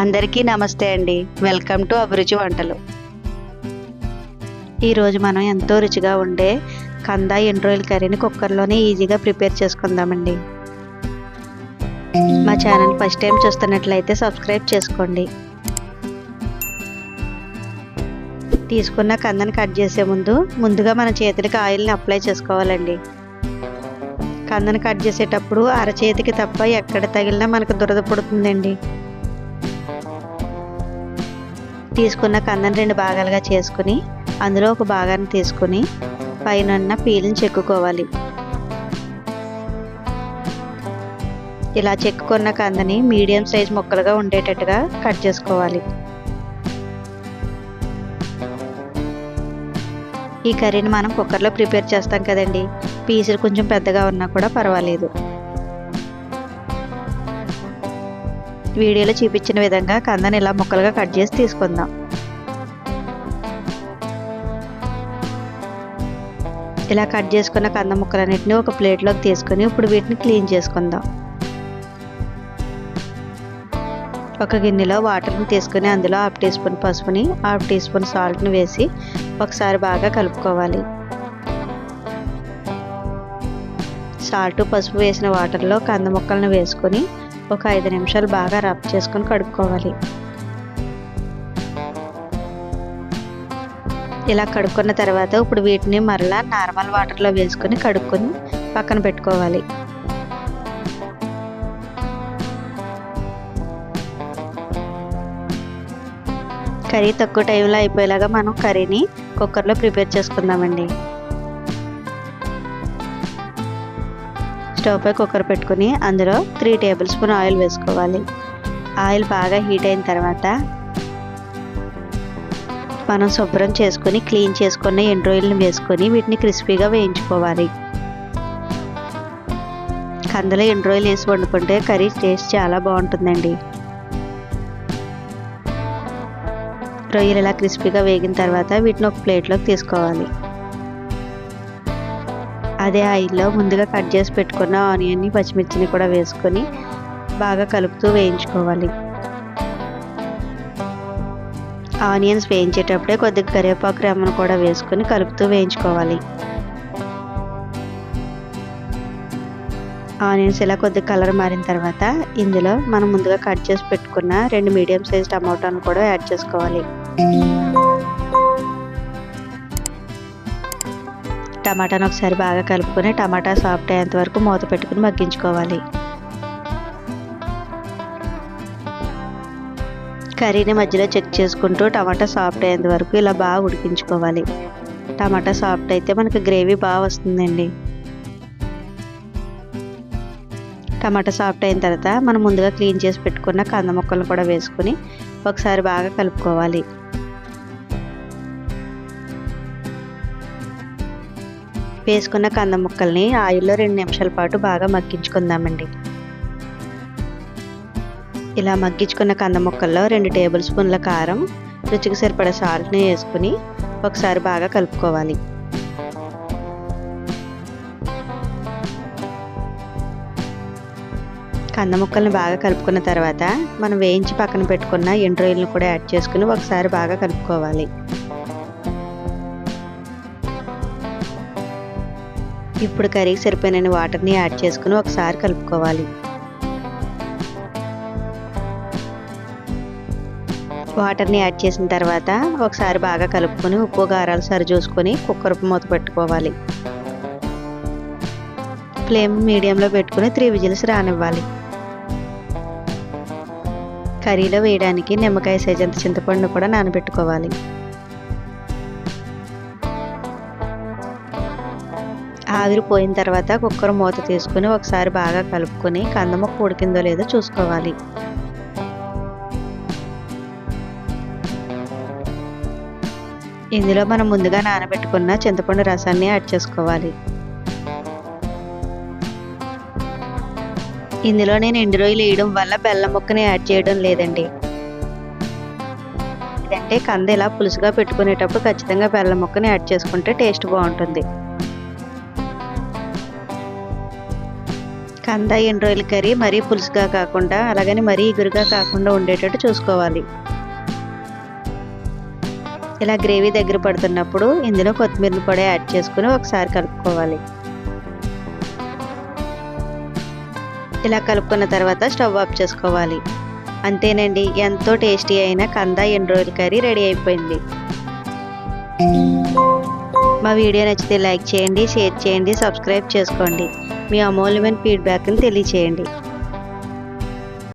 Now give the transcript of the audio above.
అందరికీ నమస్తే అండి. వెల్కమ్ టు అభిరుచి వంటలు ఈరోజు మనం ఎంతో రుచిగా ఉండే కంద ఎండ్రోయిల్ కర్రీని కుక్కర్లోనే ఈజీగా ప్రిపేర్ చేసుకుందామండి. మా ఛానల్ ఫస్ట్ టైం చూస్తున్నట్లయితే సబ్స్క్రైబ్ చేసుకోండి. తీసుకున్న కందని కట్ చేసే ముందు ముందుగా మన చేతులకి ఆయిల్ని అప్లై చేసుకోవాలండి. కందని కట్ చేసేటప్పుడు అరచేతికి తప్ప ఎక్కడ తగిలినా మనకు దురద పుడుతుందండి. తీసుకున్న కందని రెండు భాగాలుగా చేసుకుని అందులో ఒక భాగాన్ని తీసుకుని పైన పీల్ని చెక్కుకోవాలి. ఇలా చెక్కుకున్న కందని మీడియం సైజ్ ముక్కలుగా ఉండేటట్టుగా కట్ చేసుకోవాలి. ఈ కర్రీని మనం కుక్కర్లో ప్రిపేర్ చేస్తాం కదండి. పీసులు కొంచెం పెద్దగా ఉన్నా కూడా పర్వాలేదు. వీడియోలో చూపించిన విధంగా కందని ఇలా ముక్కలుగా కట్ చేసి తీసుకుందాం. ఇలా కట్ చేసుకున్న కంద ముక్కలన్నింటినీ ఒక ప్లేట్లోకి తీసుకొని ఇప్పుడు వీటిని క్లీన్ చేసుకుందాం. ఒక గిన్నెలో వాటర్ని తీసుకుని అందులో హాఫ్ టీ స్పూన్ పసుపుని హాఫ్ టీ స్పూన్ సాల్ట్ని వేసి ఒకసారి బాగా కలుపుకోవాలి. సాల్ట్ పసుపు వేసిన వాటర్లో కంద ముక్కలను వేసుకొని ఒక ఐదు నిమిషాలు బాగా రబ్ చేసుకొని కడుక్కోవాలి. ఇలా కడుక్కున్న తర్వాత ఇప్పుడు వీటిని మరలా నార్మల్ వాటర్లో వేసుకొని కడుక్కొని పక్కన పెట్టుకోవాలి. కర్రీ తక్కువ టైంలో అయిపోయేలాగా మనం కర్రీని కుక్కర్లో ప్రిపేర్ చేసుకుందామండి. స్టవ్ పై కుక్కర్ పెట్టుకుని అందులో త్రీ టేబుల్ స్పూన్ ఆయిల్ వేసుకోవాలి. ఆయిల్ బాగా హీట్ అయిన తర్వాత మనం శుభ్రం చేసుకుని క్లీన్ చేసుకున్న ఎండ్రాయిల్ని వేసుకొని వీటిని క్రిస్పీగా వేయించుకోవాలి. కందలో ఎండ్రోయిల్ వేసి వండుకుంటే కర్రీ టేస్ట్ చాలా బాగుంటుందండి. రొయ్యలు ఇలా క్రిస్పీగా వేగిన తర్వాత వీటిని ఒక ప్లేట్లోకి తీసుకోవాలి. అదే ఆయిల్లో ముందుగా కట్ చేసి పెట్టుకున్న ఆనియన్ని పచ్చిమిర్చిని కూడా వేసుకొని బాగా కలుపుతూ వేయించుకోవాలి. ఆనియన్స్ వేయించేటప్పుడే కొద్దిగా కరివేపాకు రెమ్మను కూడా వేసుకొని కలుపుతూ వేయించుకోవాలి. ఆనియన్స్ ఇలా కొద్దిగా కలర్ మారిన తర్వాత ఇందులో మనం ముందుగా కట్ చేసి పెట్టుకున్న రెండు మీడియం సైజ్ టమాటాలను కూడా యాడ్ చేసుకోవాలి. టమాటాను ఒకసారి బాగా కలుపుకొని టమాటా సాఫ్ట్ అయ్యేంత వరకు మూత పెట్టుకుని మగ్గించుకోవాలి. కర్రీని మధ్యలో చెక్ చేసుకుంటూ టమాటా సాఫ్ట్ అయ్యేంత వరకు ఇలా బాగా ఉడికించుకోవాలి. టమాటా సాఫ్ట్ అయితే మనకు గ్రేవీ బాగా వస్తుందండి. టమాటా సాఫ్ట్ అయిన తర్వాత మనం ముందుగా క్లీన్ చేసి పెట్టుకున్న కంద ముక్కలను కూడా వేసుకొని ఒకసారి బాగా కలుపుకోవాలి. వేసుకున్న కంద ముక్కల్ని ఆయిల్లో రెండు నిమిషాల పాటు బాగా మగ్గించుకుందామండి. ఇలా మగ్గించుకున్న కంద ముక్కల్లో రెండు టేబుల్ స్పూన్ల కారం రుచికి సరిపడ సాల్ట్ని వేసుకుని ఒకసారి బాగా కలుపుకోవాలి. కంద ముక్కల్ని బాగా కలుపుకున్న తర్వాత మనం వేయించి పక్కన పెట్టుకున్న ఎండ్రాయిల్ని కూడా యాడ్ చేసుకుని ఒకసారి బాగా కలుపుకోవాలి. ఇప్పుడు కర్రీకి సరిపోయిన వాటర్ని యాడ్ చేసుకుని ఒకసారి కలుపుకోవాలి. వాటర్ని యాడ్ చేసిన తర్వాత ఒకసారి బాగా కలుపుకొని ఉప్పు కారాలు సరి చూసుకొని కుక్కర్ మూత పెట్టుకోవాలి. ఫ్లేమ్ మీడియంలో పెట్టుకుని త్రీ విజిల్స్ రానివ్వాలి. కర్రీలో వేయడానికి నిమ్మకాయ సైజంత చింతపండు కూడా నానబెట్టుకోవాలి. ఆవిరిపోయిన తర్వాత కుక్కర్ మూత తీసుకుని ఒకసారి బాగా కలుపుకొని కందముక్క ఉడికిందో లేదో చూసుకోవాలి. ఇందులో మనం ముందుగా నానబెట్టుకున్న చింతపండు రసాన్ని యాడ్ చేసుకోవాలి. ఇందులో నేను ఎండు రొయ్యలు వేయడం వల్ల బెల్లం ముక్కని యాడ్ చేయడం లేదండి. ఇదంటే కంద ఇలా పులుసుగా పెట్టుకునేటప్పుడు ఖచ్చితంగా బెల్లం ముక్కని యాడ్ చేసుకుంటే టేస్ట్ బాగుంటుంది. కంద ఎండు రొయ్యల కర్రీ మరీ పులుసుగా కాకుండా అలాగని మరీ ఇగురుగా కాకుండా ఉండేటట్టు చూసుకోవాలి. ఇలా గ్రేవీ దగ్గర పడుతున్నప్పుడు ఇందులో కొత్తిమీరని కూడా యాడ్ చేసుకుని ఒకసారి కలుపుకోవాలి. ఇలా కలుపుకున్న తర్వాత స్టవ్ ఆఫ్ చేసుకోవాలి. అంతేనండి ఎంతో టేస్టీ అయిన కంద ఎండు రొయ్యల కర్రీ రెడీ అయిపోయింది. మా వీడియో నచ్చితే లైక్ చేయండి షేర్ చేయండి సబ్స్క్రైబ్ చేసుకోండి. మీ అమూల్యమైన ఫీడ్బ్యాక్ని తెలియచేయండి.